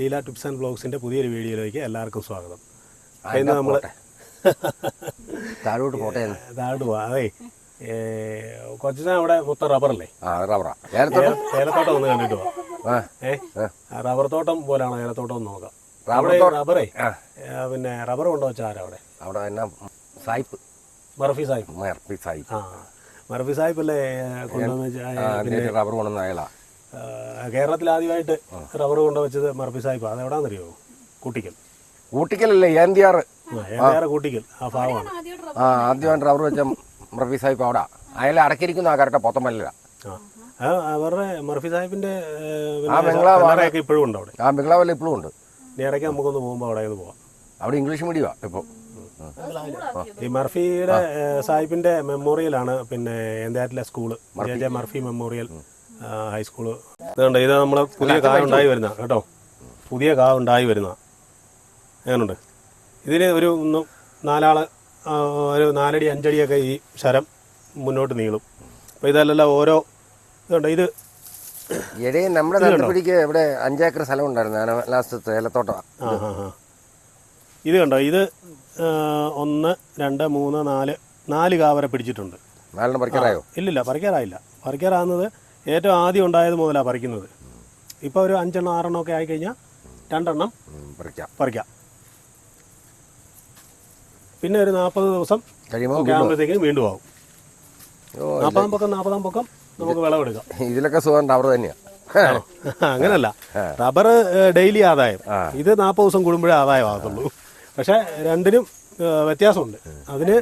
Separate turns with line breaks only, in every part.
Leela tips and ബ്ലോഗ്സിൻ്റെ പുതിയൊരു വീഡിയോയിലേക്ക് എല്ലാവർക്കും സ്വാഗതം
ഇന്ന് നമ്മൾ താഴോട്ട് പോട്ടെ
താഴോട്ട് പോവാം അതെ കൊച്ചിന് അവിടെ മൊത്തം റബ്ബറല്ലേ ഏലത്തോട്ടം ഒന്ന് കണ്ടിട്ട് പോവാം ഏ റബ്ബർ തോട്ടം പോലാണ് ഏലത്തോട്ടം ഒന്ന് നോക്കാം റബ്ബർ റബ്ബറേ പിന്നെ റബ്ബർ കൊണ്ടുവച്ചാൽ ആരാ അവിടെ
അവിടെ എന്നാ സായിപ്പ് മർഫി സായിപ്പ് മർഫി സായിപ്പ് ആ
മർഫി സായിപ്പ് അല്ലേ
കൊണ്ടുവന്ന് റബ്ബർ കൊണ്ടുവന്ന അയാളാണ്
കേരളത്തിൽ ആദ്യമായിട്ട് റബ്ബർ വെച്ചത് മർപ്പി സാഹിബ് അത് എവിടാന്നറിയോ കൂട്ടിക്കൽ
കൂട്ടിക്കലല്ലേ ഏന്തിയാർ
കൂട്ടിക്കൽ ആ ഭാഗമാണ്
ആ ആദ്യമായിട്ട് റബ്ബർ വെച്ച മർഫി സാഹിബ് അവിടെ അയാൾ അടക്കിയിരിക്കുന്ന ആ കറക്റ്റ് പൊത്തമല്ല
അവരുടെ മർഫി സാഹിബിന്റെ
ആ ബംഗ്ലാവ് ഇപ്പോഴും ഉണ്ട് അവിടെ ആ ബംഗ്ലാവല്ല ഇപ്പോഴും ഉണ്ട്
നേരൊക്കെ നമുക്കൊന്ന് പോകുമ്പോൾ അവിടെ ഇത് പോവാം
അവിടെ ഇംഗ്ലീഷ് മീഡിയമാണ് ഇപ്പോൾ
ഈ മർഫിയുടെ സാഹിബിന്റെ മെമ്മോറിയലാണ് പിന്നെ എന്തായാലും school J J Murphy memorial high school ഇതുണ്ട് ഇത് നമ്മളെ പുതിയ കാ ഉണ്ടായി വരുന്ന കേട്ടോ പുതിയ കാ ഉണ്ടായി വരുന്ന അങ്ങനുണ്ട് ഇതിന് ഒരു ഒന്ന് നാലാൾ ഒരു നാലടി അഞ്ചടിയൊക്കെ ഈ ശരം മുന്നോട്ട് നീളും അപ്പോൾ ഇതല്ലല്ല ഓരോ ഇതുണ്ട് ഇത്
എടേ നമ്മുടെ നാട്ടുപിടിക്ക് ഇവിടെ അഞ്ചേക്കർ സ്ഥലം ഉണ്ടായിരുന്നു ലാസ്റ്റ് ഏലത്തോട്ടമാണ് ആ ആ ആ
ഇത് കണ്ടോ ഇത് ഒന്ന് രണ്ട് മൂന്ന് നാല് നാല് കാവരെ പിടിച്ചിട്ടുണ്ട്
നാലെണ്ണം പറിക്കാറായോ
ഇല്ലില്ല പറിക്കാറായില്ല പറിക്കാറാകുന്നത് ഏറ്റവും ആദ്യം ഉണ്ടായത് മുതലാണ് പറിക്കുന്നത് ഇപ്പോൾ ഒരു അഞ്ചെണ്ണം ആറെണ്ണം ഒക്കെ ആയിക്കഴിഞ്ഞാൽ രണ്ടെണ്ണം പറിക്കാം പറിക്കാം പിന്നെ ഒരു നാൽപ്പത് ദിവസം കഴിയുമ്പോഴത്തേക്കും വീണ്ടും ആവും നാൽപ്പതാം പൊക്കം നാൽപ്പതാം പൊക്കം നമുക്ക് വിളവെടുക്കാം
ഇതിലൊക്കെ സുഖം റബ്ബർ തന്നെയാണ്
അങ്ങനല്ല റബ്ബർ ഡെയിലി ആദായം ഇത് നാൽപ്പത് ദിവസം കൂടുമ്പോഴേ ആദായം ആകത്തുള്ളൂ പക്ഷെ രണ്ടിനും വ്യത്യാസമുണ്ട് അതിന്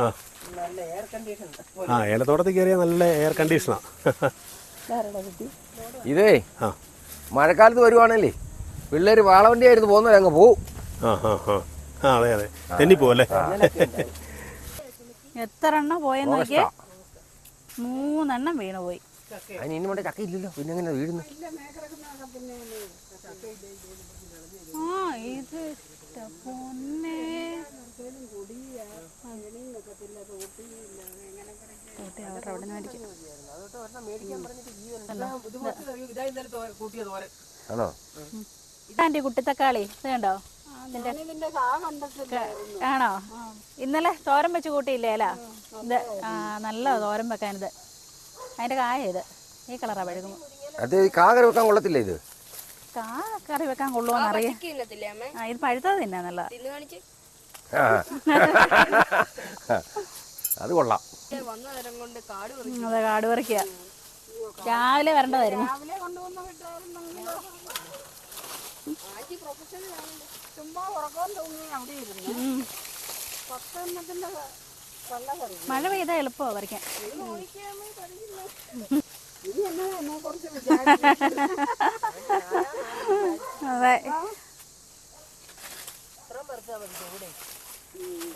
ആ ആ ആ ഏലത്തോട്ടത്തിൽ കയറിയ നല്ല എയർ കണ്ടീഷനാ
ഇതേ ആ മഴക്കാലത്ത് വരുവാണല്ലേ പിള്ളേര് വാളവണ്ടി ആയിരുന്നു പോകുന്നവരെ അങ്ങ് പോവും
എത്ര എണ്ണം പോയെന്ന് നോക്കിയേ മൂന്നെണ്ണം വീണു പോയി
അതിന് ഇനി കൊണ്ട് ചക്ക ഇല്ലല്ലോ പിന്നെ എങ്ങനെ വീഴുന്നു
ആ ഇത് പൊന്നേ കൂട്ടി അവരുടെ അവിടെ മേടിക്കും ആണോ ഇതാൻ്റെ കുട്ടിത്തക്കാളി ഇതുണ്ടോ ആണോ ഇന്നലെ തോരൻ വെച്ച് കൂട്ടിയില്ലേ അല്ല ഇത് ആ നല്ല തോരൻ വെക്കാനിത് അതിന്റെ കായ ഇത് ഈ കളറാ പഴുകും
അത് കാ കറി വെക്കാൻ കൊള്ളത്തില്ല ഇത്
കാ കറി വെക്കാൻ കൊള്ളുമോ ഇത് പഴുത്തത് തിന്നാ നല്ല അത് കൊള്ളാം കാട് മഴ പെയ്ത എളുപ്പമാ പറിക്കാൻ അതെ
പറിച്ചാൽ മതി ചൂടേ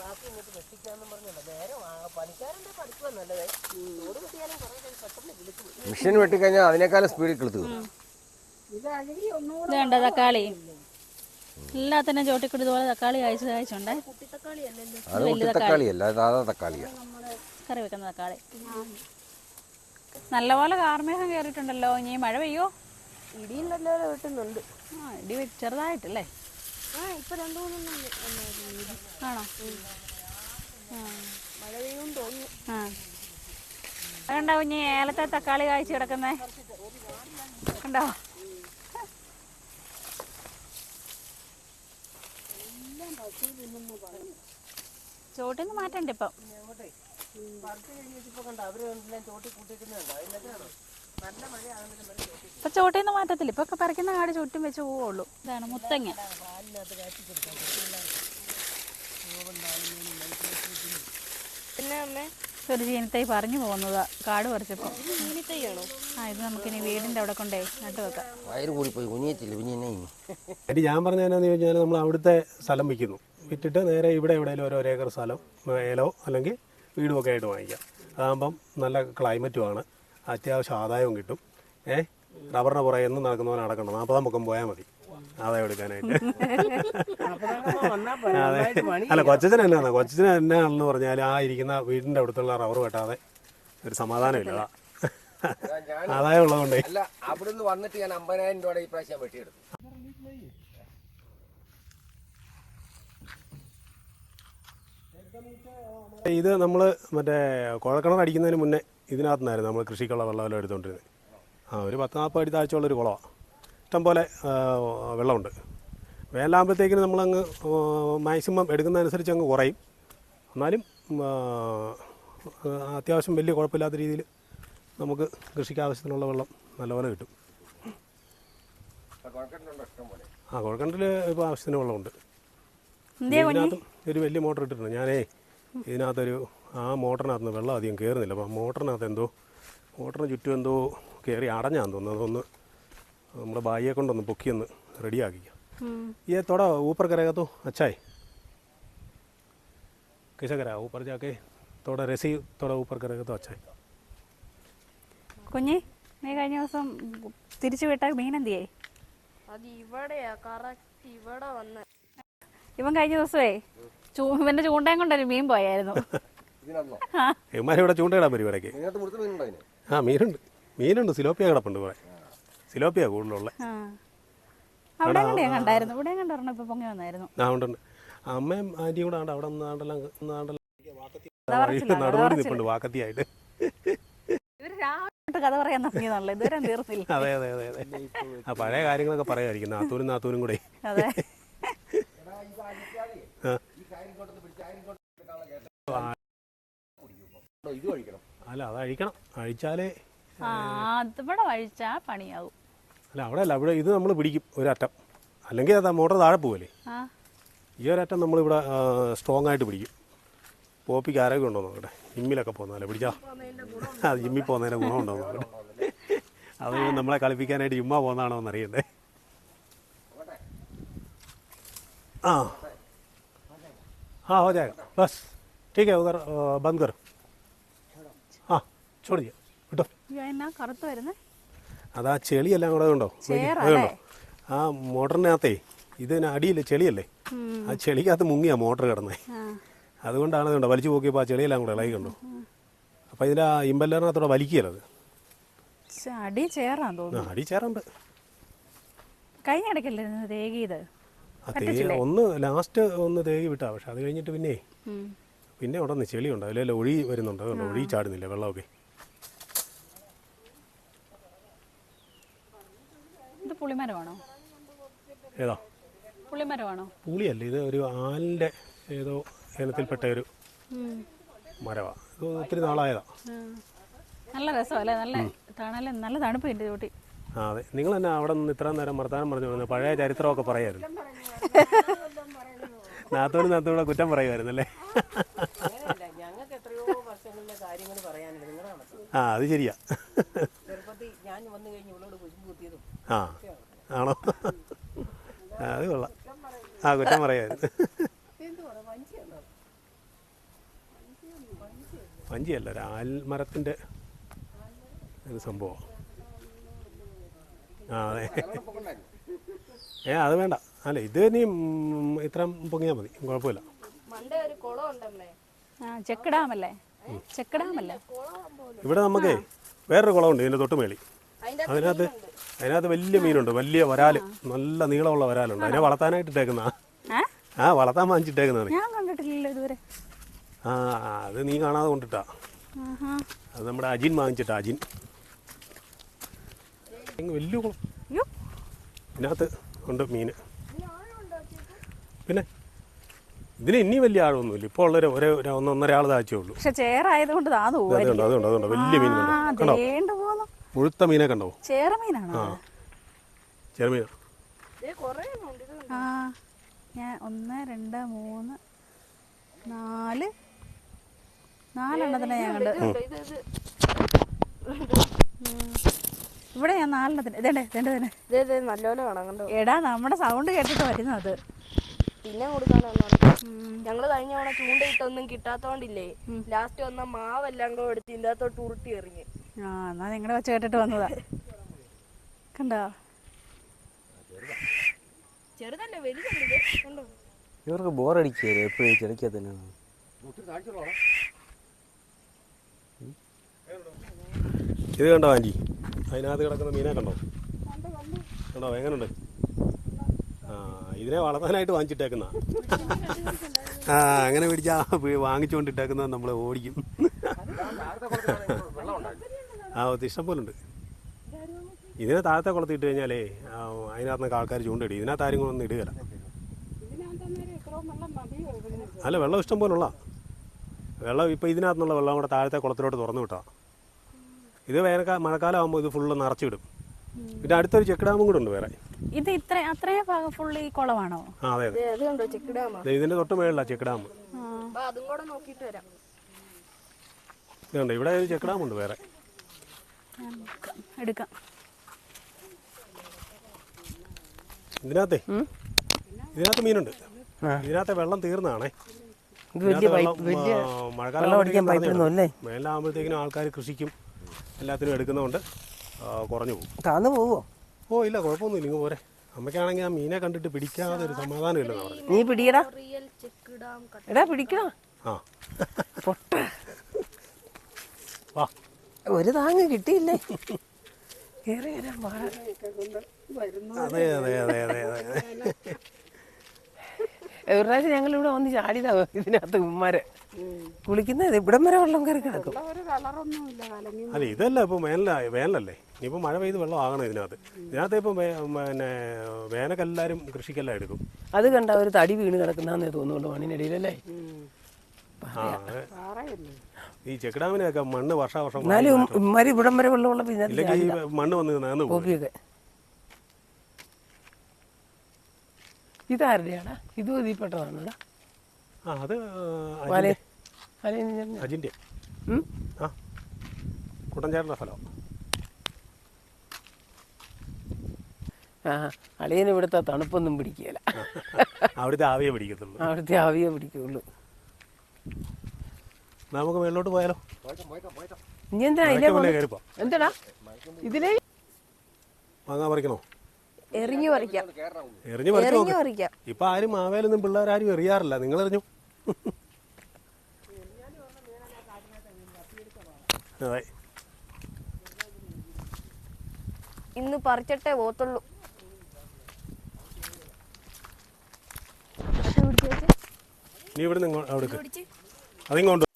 ബാക്കി ഇങ്ങോട്ട് വെട്ടിക്കാന്നും പറഞ്ഞല്ല നേരെ പണിക്കാരൻ്റെ പഠിക്കുക നല്ലത് ചൂട് കിട്ടിയാലും കുറേ കഴിഞ്ഞ് പെട്ടെന്ന്
വിളിക്കും മെഷീൻ വെട്ടിക്കഴിഞ്ഞാൽ അതിനേക്കാളും സ്പീഡിൽ കിളുത്തു
ഇതാണെങ്കിൽ ഒന്നുകൂടെ വേണ്ട തക്കാളി എല്ലാത്തിനും ചോട്ടിക്കൂടി ഇതുപോലെ തക്കാളി അയച്ചു അയച്ചുണ്ടേ അത് വലിയ
തക്കാളി കുട്ടിത്തക്കാളിയല്ല അത് സാധാ തക്കാളിയാണ്
കറി വെക്കുന്ന തക്കാളി നല്ലപോലെ കാർമേഘം കയറിയിട്ടുണ്ടല്ലോ ഇനി മഴ പെയ്യോ
ഇടിയും നല്ലപോലെ വെട്ടുന്നുണ്ട്
ആ ഇടി ചെറുതായിട്ടല്ലേ
ആണോ
ആ ഏലത്തെ തക്കാളി കാഴ്ച കിടക്കുന്നേ ഉണ്ടോ ചോട്ടിൽ നിന്ന് മാറ്റണ്ട് ഇപ്പം
ചോട്ടിൽ കൂട്ടിയിരിക്കുന്നതുണ്ടോ അതിനൊക്കെയാണോ
ഇപ്പൊ ചോട്ടയിൽ നിന്ന് മാറ്റത്തില്ല ഇപ്പൊ പറിക്കുന്ന കാട് ചുറ്റും വെച്ച് പോവുള്ളൂ ഇതാണ് മുത്തങ്ങ പിന്നെ ഒരു ജീനത്തൈ പറഞ്ഞു പോകുന്നതാ കാട് പറിച്ചപ്പോ ആ ഇത് നമുക്ക് ഇനി വീടിന്റെ അവിടെ കൊണ്ടേ നട്ടു
വെക്കാം
ഞാൻ പറഞ്ഞതെന്നു ചോദിച്ചാൽ നമ്മൾ അവിടുത്തെ സ്ഥലം വിൽക്കുന്നു വിറ്റിട്ട് നേരെ ഇവിടെ എവിടെയെങ്കിലും ഓരോ ഏക്കർ സ്ഥലം ഏലോ അല്ലെങ്കിൽ വീടുമൊക്കെ ആയിട്ട് വാങ്ങിക്കാം അതാകുമ്പം നല്ല ക്ലൈമറ്റുമാണ് അത്യാവശ്യം ആദായവും കിട്ടും ഏഹ് റബ്ബറിന് പുറകെ എന്നും നടക്കുന്നവൻ നടക്കണം നാൽപ്പതാം പൊക്കം പോയാൽ മതി ആദായം എടുക്കാനായിട്ട് അതെ അല്ല കൊച്ചച്ചൻ എന്നാണ് കൊച്ചച്ചൻ എന്നാണെന്ന് പറഞ്ഞാൽ ആ ഇരിക്കുന്ന വീടിൻ്റെ അടുത്തുള്ള റബ്ബർ വെട്ടാതെ ഒരു സമാധാനമില്ല അതാ ആദായം ഉള്ളതുകൊണ്ട് അല്ല
അവിടുന്ന് വന്നിട്ട് ഞാൻ അമ്പതിനായിരം രൂപയുടെ ഈ പ്രാവശ്യം വെട്ടിയെടുത്തു
ഇത് നമ്മൾ മറ്റേ കുഴൽക്കിണർ അടിക്കുന്നതിന് മുന്നേ ഇതിനകത്ത് നിന്നായിരുന്നു നമ്മൾ കൃഷിക്കുള്ള വെള്ളമെല്ലാം എടുത്തുകൊണ്ടിരുന്നത് ആ ഒരു പത്ത് നാൽപ്പത് അടി താഴ്ചയുള്ള ഒരു കുളമാണ് ഇഷ്ടംപോലെ വെള്ളമുണ്ട് വേലാകുമ്പോഴത്തേക്കിന് നമ്മളങ്ങ് മാക്സിമം എടുക്കുന്നതനുസരിച്ച് അങ്ങ് കുറയും എന്നാലും അത്യാവശ്യം വലിയ കുഴപ്പമില്ലാത്ത രീതിയിൽ നമുക്ക് കൃഷിക്ക് ആവശ്യത്തിനുള്ള വെള്ളം നല്ലപോലെ കിട്ടും ആ കുഴൽക്കിണറ്റിൽ ഇപ്പോൾ ആവശ്യത്തിന് വെള്ളമുണ്ട് ഇതിനകത്തും ഒരു വലിയ മോട്ടർ ഇട്ടിട്ടുണ്ട് ഞാനേ ഇതിനകത്തൊരു ആ മോട്ടറിനകത്ത് നിന്ന് വെള്ളം അധികം കയറുന്നില്ല അപ്പോൾ മോട്ടറിനകത്ത് എന്തോ മോട്ടറിന് ചുറ്റും എന്തോ കയറി അടഞ്ഞാൽ തോന്നുന്നു അതൊന്ന് നമ്മുടെ ബായിയെ കൊണ്ടൊന്ന് പൊക്കിയൊന്ന് റെഡിയാക്കിക്കാം ये थोड़ा ऊपर करेगा तो अच्छा है कैसा करा ऊपर जाके थोड़ा रेसी थोड़ा ऊपर करेगा तो अच्छा है
കുഞ്ഞി നീ കഴിഞ്ഞ ദിവസം തിരിച്ചു വിട്ട മീൻ എന്തിയായി
അത് ഇവിടെയാ കറക്റ്റ് ഇവിടെ വന്ന്
ഇവൻ കഴിഞ്ഞ ദിവസമേ ഇവന്റെ ചൂണ്ടയും കൊണ്ടൊരു മീൻ പോയായിരുന്നു
ഇവന്മാരെ ഇവിടെ ചൂണ്ടയിടാൻ പരിപാടിക്ക് ആ മീനുണ്ട് മീനുണ്ട് സിലോപ്പിയ കിടപ്പുണ്ട് ഇവിടെ സിലോപ്പിയ കൂടുതലുള്ള അമ്മയും ആന്റിയും കൂടെ അവിടെ നടപടി നിൽപ്പുണ്ട് വാക്കത്തിയായിട്ട് കഥ പറയാൻ അതെ അതെ അതെ അതെ ആ പഴയ കാര്യങ്ങളൊക്കെ പറയായിരിക്കും നാത്തൂരും നാത്തൂരും കൂടെ അതെ ഇത് കഴിക്കണം അല്ല അത് അഴിക്കണം അഴിച്ചാലേ
ഇവിടെ അഴിച്ചാ പണിയാവും
അല്ല അവിടെ അല്ല ഇവിടെ ഇത് നമ്മൾ പിടിക്കും ഒരറ്റം അല്ലെങ്കിൽ അത് മോട്ടർ താഴെ പോവല്ലേ ഈ ഒരറ്റം നമ്മളിവിടെ സ്ട്രോങ് ആയിട്ട് പിടിക്കും പോപ്പിക്ക് ആരോഗ്യം ഉണ്ടോ നോക്കട്ടെ ജിമ്മിലൊക്കെ പോകുന്നതല്ലേ പിടിച്ചാ അത് ജിമ്മിൽ ഗുണം ഉണ്ടോ നോക്കട്ടെ അത് നമ്മളെ കളിപ്പിക്കാനായിട്ട് ജിമ്മ പോകുന്നതാണോ എന്നറിയണ്ടേ ആ हाँ हो जाएगा बस ठीक है उधर बंद करो ചോട് ചെയ്യാം
കേട്ടോ കറുത്ത് വരുന്നത്
അതാ ചെളിയെല്ലാം കൂടെ ഉണ്ടോ കണ്ടോ ആ മോട്ടറിനകത്തെ ഇതിന് അടിയില്ല ചെളിയല്ലേ ആ ചെളിക്കകത്ത് മുങ്ങിയാ മോട്ടർ കിടന്നേ അതുകൊണ്ടാണ് കണ്ടോ വലിച്ചു പോക്കിയപ്പോൾ ആ ചെളിയെല്ലാം കൂടെ ഇളകി കണ്ടോ അപ്പൊ ഇതിൻ്റെ ആ ഇമ്പല്ലറിനകത്തോടെ വലിക്കുകയല്ലത്
അടി ചേറാൻ
അടി ചേറുണ്ട് ഒന്ന് ലാസ്റ്റ് ഒന്ന് തേകി വിട്ടാ പക്ഷെ അത് കഴിഞ്ഞിട്ട് പിന്നെ പിന്നെ ഉടനെ ചെളിയുണ്ട് അതിലെല്ലാം ഒഴി വരുന്നുണ്ട് ഒഴി ചാടുന്നില്ല വെള്ളമൊക്കെ പുളിമരമാണോ ഏതാ പുളിമരമാണോ പുളിയല്ല ഇത് ഒരു ആലിൻ്റെ ഏതോ ഇനത്തിൽപ്പെട്ട ഒരു മരവാ ഇത് ഒത്തിരി നാളായതാ
നല്ല രസമല്ലേ നല്ല തണല് നല്ല തണുപ്പ് എൻ്റെ ചൂട്ടി
ആ അതെ നിങ്ങൾ തന്നെ അവിടെ നിന്ന് ഇത്രയും നേരം വർത്താനം പറഞ്ഞു വന്നു പഴയ ചരിത്രമൊക്കെ പറയായിരുന്നു നാത്തോട് നാത്തോടെ കുറ്റം പറയുമായിരുന്നു അല്ലേ ആ അത് ശരിയാ ആ ആ കുറ്റം പറയായിരുന്നു വഞ്ചിയല്ല ഒരു ആൽമരത്തിൻ്റെ ഒരു സംഭവം ആ അതെ ഏ അത് വേണ്ട അല്ല ഇത് ഇനി ഇത്ര പൊങ്ങിയാൽ മതി കുഴപ്പമില്ല ഇവിടെ നമുക്ക് വേറൊരു കുളമുണ്ട് ഇതിൻ്റെ തൊട്ട് മേളി അതിനകത്ത് അതിനകത്ത് വലിയ മീനുണ്ട് വലിയ വരാല് നല്ല നീളമുള്ള വരാലുണ്ട് അതിനെ വളർത്താനായിട്ട് ഇട്ടേക്കുന്ന ആ വളർത്താൻ വാങ്ങിച്ചിട്ടേക്കുന്ന ഞാൻ ഇതുവരെ ആ അത് നീ കാണാതെ കൊണ്ടിട്ടാ അത് നമ്മുടെ അജിൻ വാങ്ങിച്ചിട്ടാ അജിൻ വലിയ കുളം ഇതിനകത്ത് ഉണ്ട് മീന് പിന്നെ ഇതിന് ഇനി വലിയ ആഴമൊന്നുമില്ല ഇപ്പൊ ഉള്ളൊരു ഒരേ ഒന്നൊന്നര ആൾ ഉള്ളൂ
പക്ഷെ ചേറായതുകൊണ്ട്
അതുണ്ട് അതുണ്ട് അതുണ്ട് വലിയ മീൻ കണ്ടോ മുഴുത്ത മീനെ കണ്ടോ
ചേറ മീനാണോ ആ ചെറുമീൻ ആ ഞാൻ ഒന്ന് രണ്ട് മൂന്ന് നാല് നാലെണ്ണത്തിനെ ഞാൻ കണ്ട് ഇവിടെ ഞാൻ നാലെണ്ണത്തിന് ഇതേണ്ടേ ഇതേണ്ട തന്നെ ഇതേ നല്ലപോലെ കാണാൻ കണ്ടോ എടാ നമ്മുടെ സൗണ്ട് കേട്ടിട്ട് വരുന്നത്
പിന്നെ കൊടുക്കാനാണ് ഞങ്ങള് കഴിഞ്ഞ തവണ ചൂണ്ടയിട്ടൊന്നും കിട്ടാത്തോണ്ടില്ലേ ലാസ്റ്റ് വന്ന മാവെല്ലാം കൂടെ എടുത്ത് ഇതിൻ്റെ അകത്തോട്ട് ഉരുട്ടി എറിഞ്ഞ്
ആ എന്നാ നിങ്ങളുടെ വെച്ച് കേട്ടിട്ട് വന്നതാ കണ്ടോ
ഇവർക്ക് ബോറടിക്കുക എപ്പോഴും ചെറുക്കിയ തന്നെ ഇത്
കണ്ടോ ആൻറ്റി അതിനകത്ത് കിടക്കുന്ന മീനെ കണ്ടോ കണ്ടോ എങ്ങനെയുണ്ട് ആ ഇതിനെ വളർത്താനായിട്ട് വാങ്ങിച്ചിട്ടേക്കുന്ന ആ അങ്ങനെ പിടിച്ചാ വാങ്ങിച്ചുകൊണ്ടിട്ടേക്കുന്ന നമ്മളെ ഓടിക്കും ആ ഇഷ്ടം പോലെ ഉണ്ട് ഇതിനെ താഴത്തെ ഇട്ട് കഴിഞ്ഞാലേ അതിനകത്ത് ആൾക്കാർ ചൂണ്ടിടും ഇതിനകത്ത് ആരും കൂടെ ഒന്നും ഇടുകയില്ല അല്ല വെള്ളം ഇഷ്ടം പോലുള്ള വെള്ളം ഇപ്പോൾ നിന്നുള്ള വെള്ളം കൂടെ താഴത്തെ കുളത്തിലോട്ട് തുറന്നു വിട്ടാ ഇത് വേനൽക്കാല മഴക്കാലം ആകുമ്പോൾ ഇത് ഫുള്ള് വിടും പിന്നെ അടുത്തൊരു ചെക്ക് ഡാമും കൂടെ ഉണ്ട് വേറെ
ഇത് ഇത്ര അത്രയും ഭാഗം ഫുള്ള് ഈ കുളമാണോ
അതെ അതെ ഇതിന്റെ തൊട്ട് മേളിലാണ് ചെക്ക് ഡാം
അതും കൂടെ നോക്കിയിട്ട് വരാം
ഇവിടെ ഒരു ചെക്ക് ഡാം ഉണ്ട് വേറെ
നമുക്ക് എടുക്കാം
ഇതിനകത്തെ ഇതിനകത്ത് മീനുണ്ട് ഇതിനകത്തെ വെള്ളം തീർന്നാണേ മേലാകുമ്പോഴത്തേക്കിനും ആൾക്കാർ കൃഷിക്കും എല്ലാത്തിനും എടുക്കുന്നതുകൊണ്ട് കുറഞ്ഞു പോകും താന്ന് പോവോ ഓ ഇല്ല കുഴപ്പമൊന്നുമില്ല ഇങ്ങ് പോരെ അമ്മയ്ക്കാണെങ്കിൽ ആ മീനെ കണ്ടിട്ട് പിടിക്കാതെ ഒരു സമാധാനം ഇല്ലെന്ന്
പറഞ്ഞു നീ പിടിയടാ എടാ പിടിക്കണോ ആ പൊട്ട വാ ഒരു താങ്ങ് കിട്ടിയില്ലേ കേറി വരാൻ ഒരു ഞങ്ങൾ ഇവിടെ വന്ന് ചാടിയതാവും ഇതിനകത്ത് ഉമ്മാരെ കുളിക്കുന്നത് ഇവിടം വരെ വെള്ളം കയറി കിടക്കും
അല്ല ഇതല്ല ഇപ്പൊ വേനലല്ലേ ഇനിയിപ്പോൾ മഴ പെയ്ത് വെള്ളം ആകണം ഇതിനകത്ത് ഇതിനകത്ത് ഇപ്പൊ പിന്നെ വേനക്കെല്ലാരും കൃഷിക്കെല്ലാം എടുക്കും
അത് കണ്ട ഒരു തടി വീണ് കിടക്കുന്നതെന്നേ തോന്നുന്നുണ്ട് മണ്ണിനിടയിലല്ലേ
ഈ ചെക്കിടാമിനൊക്കെ മണ്ണ് വർഷാവർഷം
എന്നാലും ഇവിടം വരെ വെള്ളമുള്ള
പിന്നെ ഈ മണ്ണ് വന്ന് നാന്നു പോകും കോപ്പിയൊക്കെ ഇതാരുടെയാണ് ആ അത് വല അജിൻ്റെ-
സ്ഥലം ആ ഇവിടുത്തെ തണുപ്പൊന്നും പിടിക്കുകയല്ല
അവിടുത്തെ ആവിയെ പിടിക്കത്തുള്ളൂ
അവിടുത്തെ ആവിയെ പിടിക്കുള്ളൂ
നമുക്ക് മേളിലോട്ട് പോയാലോ
ഇതിലേ എറിഞ്ഞു
എറിഞ്ഞു എറിഞ്ഞു ഇപ്പൊ ആരും മാവേലൊന്നും പിള്ളേരാരും എറിയാറില്ല നിങ്ങൾ എറിഞ്ഞു
ഇന്ന് പറിച്ചട്ടേ പോത്തുള്ളൂ
നീ ഇവിടെ നിന്ന് അവിടെ അതിങ്ങോട്ട്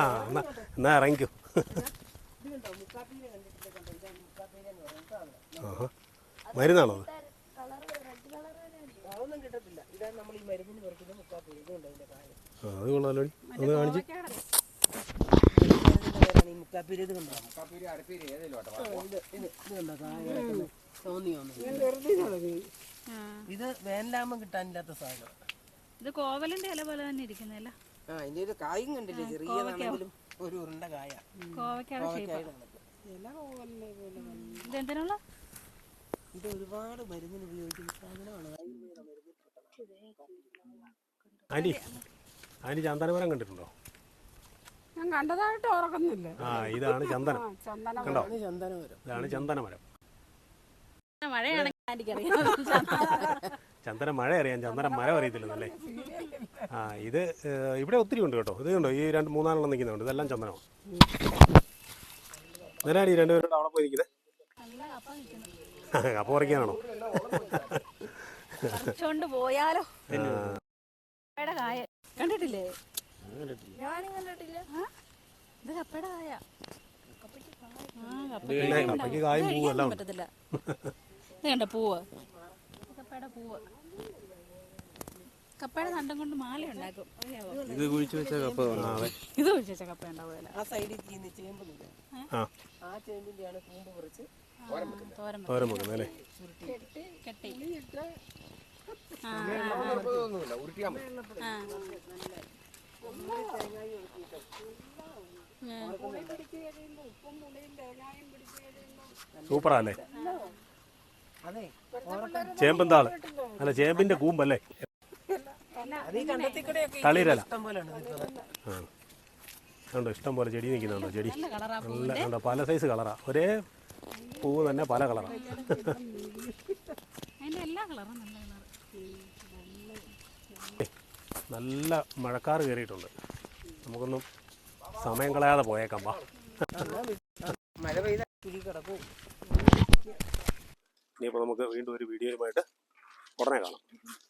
ആ എന്നാ എന്നാ ഇറങ്ങിക്കോ ആഹാ മരുന്നാണോ അത് അത് കൊള്ളാലോ അത് കാണിച്ച്
ഇത് വേനലാകുമ്പോൾ കിട്ടാനില്ലാത്ത സാധനം
ഇത് കോവലിന്റെ ഇല പോലെ തന്നെ ഇരിക്കുന്നല്ലേ
ആ ഇതിന്റെ ഒരു കായും കണ്ടില്ലേ ചെറിയതാണെങ്കിലും ഒരു ഉരുണ്ട കായ ഇതെന്തിനുള്ള ഇത് ഒരുപാട് മരുന്നിന് ഉപയോഗിക്കുന്ന സാധനമാണ് ആയുർവേദ
മരുന്ന് അനി അനി ചന്ദനമരം കണ്ടിട്ടുണ്ടോ
ഞാൻ കണ്ടതായിട്ട് ഓർക്കുന്നില്ല
ആ ഇതാണ് ചന്ദനം കണ്ടോ ചന്ദനമരം ഇതാണ് ചന്ദനമരം
മഴയാണെങ്കിൽ
ചന്ദന മഴ അറിയാം ചന്ദന മര അറിയത്തില്ലെന്നല്ലേ ആ ഇത് ഇവിടെ ഒത്തിരി ഉണ്ട് കേട്ടോ ഇത് ഈ രണ്ട് മൂന്നാലെണ്ണം നിൽക്കുന്നുണ്ട് ഇതെല്ലാം ചന്ദനമാണ് എന്നാലാണ് ഈ രണ്ടുപേരും അവിടെ പോയി നിൽക്കുന്നത് കപ്പ പറിക്കാനാണോ
പോയാലോ കണ്ടിട്ടില്ലേ ഇത് കപ്പയുടെ കായ
കപ്പയ്ക്ക് കായും പൂവെല്ലാം പറ്റത്തില്ല
ഇത് കണ്ട പൂവ് കപ്പയുടെ പൂവ് കപ്പയുടെ തണ്ടം കൊണ്ട് മാല ഉണ്ടാക്കും
ഇത് കുഴിച്ചു വെച്ച കപ്പ
ഇത് കുഴിച്ചു വെച്ച കപ്പ ഉണ്ടാവില്ല
ആ സൈഡിൽ ചെയ്യുന്ന ചേമ്പില്ല ആ ചേമ്പിന്റെയാണ് കൂമ്പ് കുറച്ച്
തോരൻ വെക്കുന്നത് അല്ലേ കെട്ടി സൂപ്പറാ ചേമ്പന്താള് അല്ല ചേമ്പിന്റെ കൂമ്പല്ലേ തളിരല കണ്ടോ ഇഷ്ടം പോലെ ചെടി നിൽക്കുന്നുണ്ടോ ചെടി നല്ല കണ്ടോ പല സൈസ് കളറാ ഒരേ പൂവ് തന്നെ പല കളറാ നല്ല മഴക്കാറ് കയറിയിട്ടുണ്ട് നമുക്കൊന്നും സമയം കളയാതെ പോയേക്കാം വാ
മഴ പെയ്താൽ കിടക്കും
ഇനിയിപ്പോൾ നമുക്ക് വീണ്ടും ഒരു വീഡിയോയുമായിട്ട് ഉടനെ കാണാം